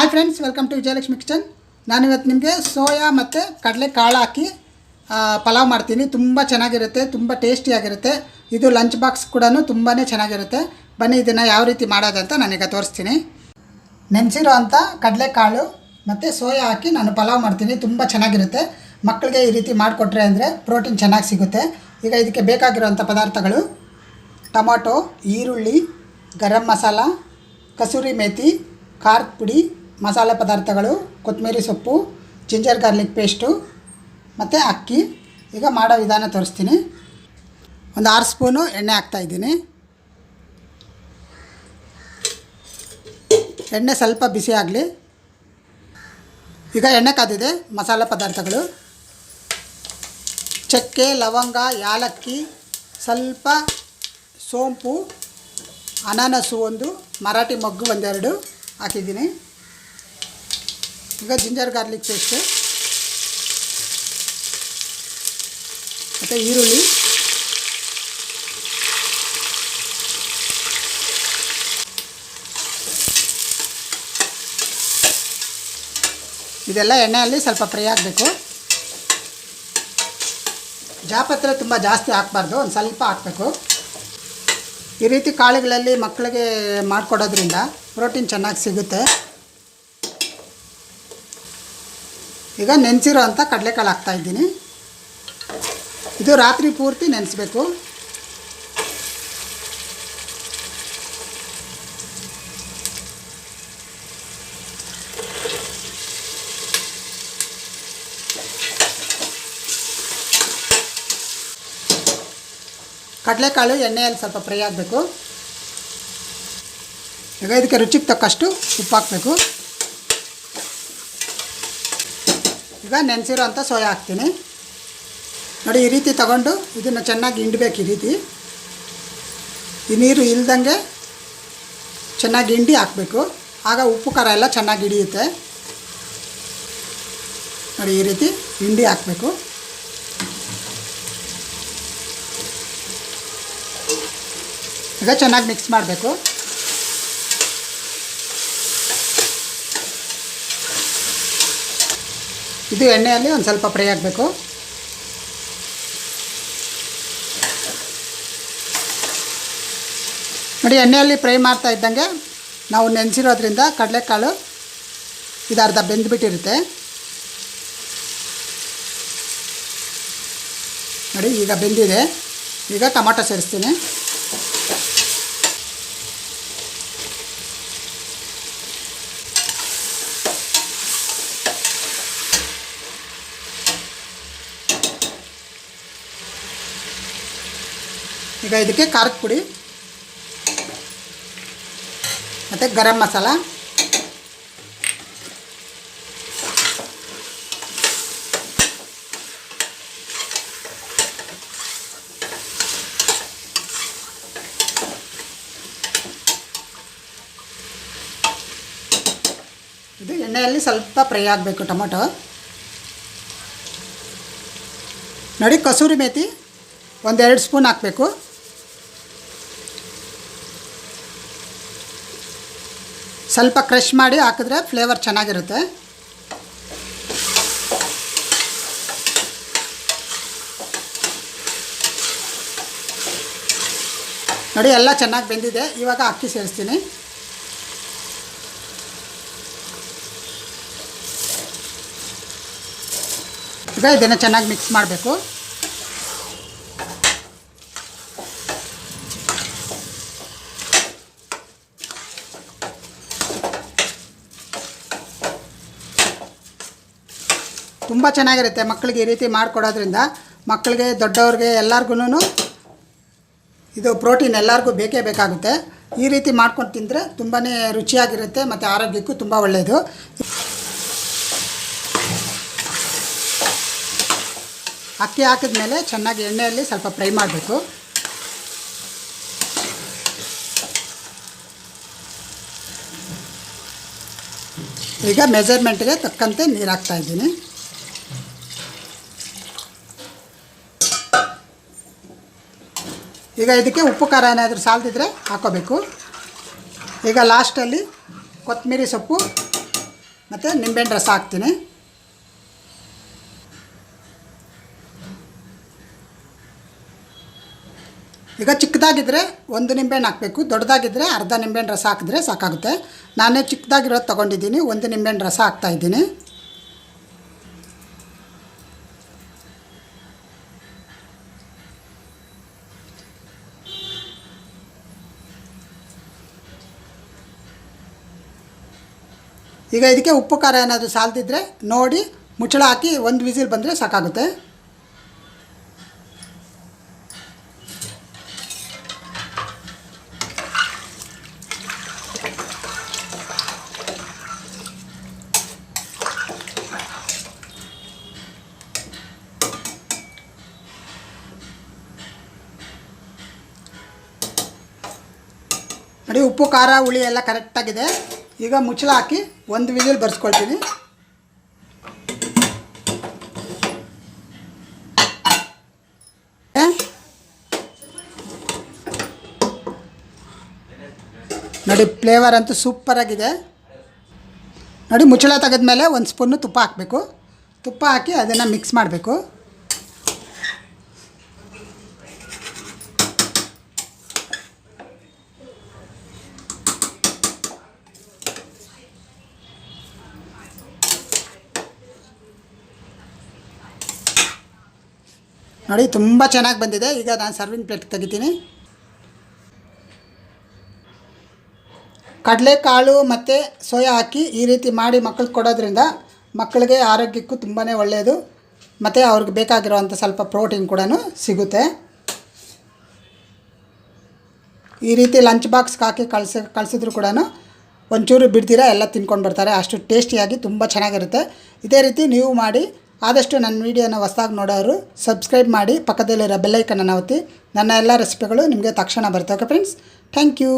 Hi friends welcome to Vijayalakshmi kitchen ನಾನು ಇವತ್ತು ನಿಮಗೆ ಸೋಯಾ ಮತ್ತು ಕಡಲೆ ಕಾಳು ಹಾಕಿ ಪಲಾವ್ ಮಾಡ್ತೀನಿ. ತುಂಬ ಚೆನ್ನಾಗಿರುತ್ತೆ, ತುಂಬ ಟೇಸ್ಟಿಯಾಗಿರುತ್ತೆ ಇದು ಲಂಚ್ ಬಾಕ್ಸ್ ಕೂಡ ತುಂಬಾ ಚೆನ್ನಾಗಿರುತ್ತೆ. ಬನ್ನಿ, ಇದನ್ನು ಯಾವ ರೀತಿ ಮಾಡೋದಂತ ನಾನೀಗ ತೋರಿಸ್ತೀನಿ. ನೆನೆಸಿರೋ ಅಂಥ ಕಡಲೆಕಾಳು ಮತ್ತು ಸೋಯಾ ಹಾಕಿ ನಾನು ಪಲಾವ್ ಮಾಡ್ತೀನಿ. ತುಂಬ ಚೆನ್ನಾಗಿರುತ್ತೆ. ಮಕ್ಕಳಿಗೆ ಈ ರೀತಿ ಮಾಡಿಕೊಟ್ರೆ ಅಂದರೆ ಪ್ರೋಟೀನ್ ಚೆನ್ನಾಗಿ ಸಿಗುತ್ತೆ. ಈಗ ಇದಕ್ಕೆ ಬೇಕಾಗಿರುವಂಥ ಪದಾರ್ಥಗಳು ಟೊಮಾಟೊ, ಈರುಳ್ಳಿ, ಗರಂ ಮಸಾಲ, ಕಸೂರಿ ಮೇಥಿ ಖಾರದ ಪುಡಿ ಮಸಾಲೆ ಪದಾರ್ಥಗಳು ಕೊತ್ತಂಬರಿ ಸೊಪ್ಪು, ಜಿಂಜರ್ ಗಾರ್ಲಿಕ್ ಪೇಸ್ಟು, ಮತ್ತು ಅಕ್ಕಿ. ಈಗ ಮಾಡೋ ವಿಧಾನ ತೋರಿಸ್ತೀನಿ. ಒಂದು ಆರು ಸ್ಪೂನು ಎಣ್ಣೆ ಹಾಕ್ತಾಯಿದ್ದೀನಿ ಎಣ್ಣೆ ಸ್ವಲ್ಪ ಬಿಸಿ ಆಗಲಿ. ಈಗ ಎಣ್ಣೆ ಕಾದಿದೆ, ಮಸಾಲೆ ಪದಾರ್ಥಗಳು. ಚಕ್ಕೆ, ಲವಂಗ, ಯಾಲಕ್ಕಿ, ಸ್ವಲ್ಪ ಸೋಂಪು, ಅನಾನಸು ಒಂದು, ಮರಾಠಿ ಮೊಗ್ಗು ಒಂದೆರಡು ಹಾಕಿದ್ದೀನಿ. ಈಗ ಜಿಂಜರ್ ಗಾರ್ಲಿಕ್ ಪೇಸ್ಟ್ ಮತ್ತು ಈರುಳ್ಳಿ. ಇದೆಲ್ಲ ಎಣ್ಣೆಯಲ್ಲಿ ಸ್ವಲ್ಪ ಫ್ರೈ ಆಗಬೇಕು. ಜಾಪತ್ರೆ ತುಂಬ ಜಾಸ್ತಿ ಹಾಕ್ಬಾರ್ದು, ಒಂದು ಸ್ವಲ್ಪ ಹಾಕಬೇಕು. ಈ ರೀತಿ ಕಾಳುಗಳಲ್ಲಿ ಮಕ್ಕಳಿಗೆ ಮಾಡಿಕೊಡೋದ್ರಿಂದ ಪ್ರೋಟೀನ್ ಚೆನ್ನಾಗಿ ಸಿಗುತ್ತೆ. ಈಗ ನೆನೆಸಿರೋ ಅಂಥ ಕಡಲೆಕಾಳು ಹಾಕ್ತಾಯಿದ್ದೀನಿ ಇದು ರಾತ್ರಿ ಪೂರ್ತಿ ನೆನೆಸ್ಬೇಕು. ಕಡಲೆಕಾಳು ಎಣ್ಣೆಯಲ್ಲಿ ಸ್ವಲ್ಪ ಫ್ರೈ ಆಗಬೇಕು. ಈಗ ಇದಕ್ಕೆ ರುಚಿಗೆ ತಕ್ಕಷ್ಟು ಉಪ್ಪು ಹಾಕಬೇಕು. ಈಗ ನೆನೆಸಿರೋ ಅಂಥ ಸೋಯಾ ಹಾಕ್ತೀನಿ. ನೋಡಿ, ಈ ರೀತಿ ತಗೊಂಡು ಇದನ್ನು ಚೆನ್ನಾಗಿ ಹಿಂಡಬೇಕು ಈ ರೀತಿ. ಈ ನೀರು ಇಲ್ದಂಗೆ ಚೆನ್ನಾಗಿ ಹಿಂಡಿ ಹಾಕಬೇಕು. ಆಗ ಉಪ್ಪು, ಖಾರ ಎಲ್ಲ ಚೆನ್ನಾಗಿ ಹಿಡಿಯುತ್ತೆ. ನೋಡಿ, ಈ ರೀತಿ ಹಿಂಡಿ ಹಾಕಬೇಕು. ಈಗ ಚೆನ್ನಾಗಿ ಮಿಕ್ಸ್ ಮಾಡಬೇಕು. ಇದು ಎಣ್ಣೆಯಲ್ಲಿ ಒಂದು ಸ್ವಲ್ಪ ಫ್ರೈ ಆಗಬೇಕು. ನೋಡಿ, ಎಣ್ಣೆಯಲ್ಲಿ ಫ್ರೈ ಮಾಡ್ತಾ ಇದ್ದಂಗೆ ನಾವು ನೆನೆಸಿರೋದ್ರಿಂದ ಕಡಲೆಕಾಳು ಇದು ಅರ್ಧ ಬೆಂದ್ಬಿಟ್ಟಿರುತ್ತೆ. ನೋಡಿ, ಈಗ ಬೆಂದಿದೆ. ಈಗ ಟೊಮಾಟೊ ಸೇರಿಸ್ತೀನಿ. ಈಗ ಇದಕ್ಕೆ ಖಾರದ ಪುಡಿ, ಮತ್ತು ಗರಂ ಮಸಾಲ, ಇದು ಎಣ್ಣೆಯಲ್ಲಿ ಸ್ವಲ್ಪ ಫ್ರೈ ಆಗಬೇಕು ಟೊಮೊಟೊ. ನೋಡಿ, ಕಸೂರಿ ಮೇಥಿ ಒಂದೆರಡು ಸ್ಪೂನ್ ಹಾಕಬೇಕು. ಸ್ವಲ್ಪ ಕ್ರಷ್ ಮಾಡಿ ಹಾಕಿದ್ರೆ ಫ್ಲೇವರ್ ಚೆನ್ನಾಗಿರುತ್ತೆ. ನೋಡಿ, ಎಲ್ಲ ಚೆನ್ನಾಗಿ ಬೆಂದಿದೆ. ಇವಾಗ ಅಕ್ಕಿ ಸೇರಿಸ್ತೀನಿ. ಈಗ ಇದನ್ನು ಚೆನ್ನಾಗಿ ಮಿಕ್ಸ್ ಮಾಡಬೇಕು. ತುಂಬ ಚೆನ್ನಾಗಿರುತ್ತೆ ಮಕ್ಕಳಿಗೆ ಈ ರೀತಿ ಮಾಡಿಕೊಡೋದ್ರಿಂದ. ಮಕ್ಕಳಿಗೆ, ದೊಡ್ಡವ್ರಿಗೆ ಎಲ್ಲರಿಗೂ ಇದು ಪ್ರೋಟೀನ್ ಎಲ್ಲರಿಗೂ ಬೇಕೇ ಬೇಕಾಗುತ್ತೆ. ಈ ರೀತಿ ಮಾಡ್ಕೊಂಡು ತಿಂದರೆ ತುಂಬಾ ರುಚಿಯಾಗಿರುತ್ತೆ ಮತ್ತು ಆರೋಗ್ಯಕ್ಕೂ ತುಂಬ ಒಳ್ಳೆಯದು ಅಕ್ಕಿ ಹಾಕಿದ್ಮೇಲೆ ಚೆನ್ನಾಗಿ ಎಣ್ಣೆಯಲ್ಲಿ ಸ್ವಲ್ಪ ಫ್ರೈ ಮಾಡಬೇಕು. ಈಗ ಮೆಜರ್ಮೆಂಟ್ಗೆ ತಕ್ಕಂತೆ ನೀರು ಹಾಕ್ತಾಯಿದ್ದೀನಿ ಈಗ ಇದಕ್ಕೆ ಉಪ್ಪು ಖಾರ ಏನಾದರೂ ಸಾಲ್ದಿದ್ರೆ ಹಾಕೋಬೇಕು. ಈಗ ಲಾಸ್ಟಲ್ಲಿ ಕೊತ್ತಂಬರಿ ಸೊಪ್ಪು ಮತ್ತು ನಿಂಬೆಹಣ್ಣು ರಸ ಹಾಕ್ತೀನಿ. ಈಗ ಚಿಕ್ಕದಾಗಿದ್ದರೆ ಒಂದು ನಿಂಬೆಹಣ್ಣು ಹಾಕಬೇಕು ದೊಡ್ಡದಾಗಿದ್ದರೆ ಅರ್ಧ ನಿಂಬೆಹಣ್ಣು ರಸ ಹಾಕಿದ್ರೆ ಸಾಕಾಗುತ್ತೆ. ನಾನೇ ಚಿಕ್ಕದಾಗಿರೋದು ತೊಗೊಂಡಿದ್ದೀನಿ, ಒಂದು ನಿಂಬೆಹಣ್ಣು ರಸ ಹಾಕ್ತಾಯಿದ್ದೀನಿ ಈಗ ಇದಕ್ಕೆ ಉಪ್ಪು ಖಾರ ಏನಾದರೂ ಸಾಲ್ದಿದ್ರೆ ನೋಡಿ, ಮುಚ್ಚಳ ಹಾಕಿ ಒಂದು ವಿಸಿಲ್ ಬಂದರೆ ಸಾಕಾಗುತ್ತೆ. ನೋಡಿ, ಉಪ್ಪು, ಖಾರ, ಹುಳಿ ಎಲ್ಲ ಕರೆಕ್ಟಾಗಿದೆ ಈಗ ಮುಚ್ಚಳ ಹಾಕಿ ಒಂದು ವಿಜಿಲ್ ಬರ್ಸ್ಕೊಳ್ತೀನಿ? ನೋಡಿ ಫ್ಲೇವರ್ ಅಂತೂ ಸೂಪರಾಗಿದೆ ನೋಡಿ, ಮುಚ್ಚಳ ತೆಗೆದ್ಮೇಲೆ ಒಂದು ಸ್ಪೂನು ತುಪ್ಪ ಹಾಕಬೇಕು. ತುಪ್ಪ ಹಾಕಿ ಅದನ್ನು ಮಿಕ್ಸ್ ಮಾಡಬೇಕು. ನೋಡಿ, ತುಂಬ ಚೆನ್ನಾಗಿ ಬಂದಿದೆ. ಈಗ ನಾನು ಸರ್ವಿಂಗ್ ಪ್ಲೇಟ್ ತೆಗಿತೀನಿ. ಕಡಲೆಕಾಳು ಮತ್ತು ಸೋಯಾ ಹಾಕಿ ಈ ರೀತಿ ಮಾಡಿ ಮಕ್ಕಳಿಗೆ ಕೊಡೋದ್ರಿಂದ ಮಕ್ಕಳಿಗೆ ಆರೋಗ್ಯಕ್ಕೂ ತುಂಬಾ ಒಳ್ಳೆಯದು ಮತ್ತು ಅವ್ರಿಗೆ ಬೇಕಾಗಿರೋವಂಥ ಸ್ವಲ್ಪ ಪ್ರೋಟೀನ್ ಕೂಡ ಸಿಗುತ್ತೆ. ಈ ರೀತಿ ಲಂಚ್ ಬಾಕ್ಸ್ಗೆ ಹಾಕಿ ಕಳ್ಸಿ, ಕಳಿಸಿದ್ರು ಕೂಡ ಒಂಚೂರು ಬಿಡ್ತೀರಾ, ಎಲ್ಲ ತಿನ್ಕೊಂಡು ಬರ್ತಾರೆ. ಅಷ್ಟು ಟೇಸ್ಟಿಯಾಗಿ ತುಂಬ ಚೆನ್ನಾಗಿರುತ್ತೆ. ಇದೇ ರೀತಿ ನೀವು ಮಾಡಿ ಆದಷ್ಟು ನನ್ನ ವೀಡಿಯೋನ ಹೊಸ್ದಾಗಿ ನೋಡೋರು ಸಬ್ಸ್ಕ್ರೈಬ್ ಮಾಡಿ ಪಕ್ಕದಲ್ಲಿರೋ ಬೆಲ್ಲೈಕನ್ನು ಒತ್ತಿ. ನನ್ನ ಎಲ್ಲ ರೆಸಿಪಿಗಳು ನಿಮಗೆ ತಕ್ಷಣ ಬರುತ್ತೆ ಓಕೆ ಫ್ರೆಂಡ್ಸ್ ಥ್ಯಾಂಕ್ ಯು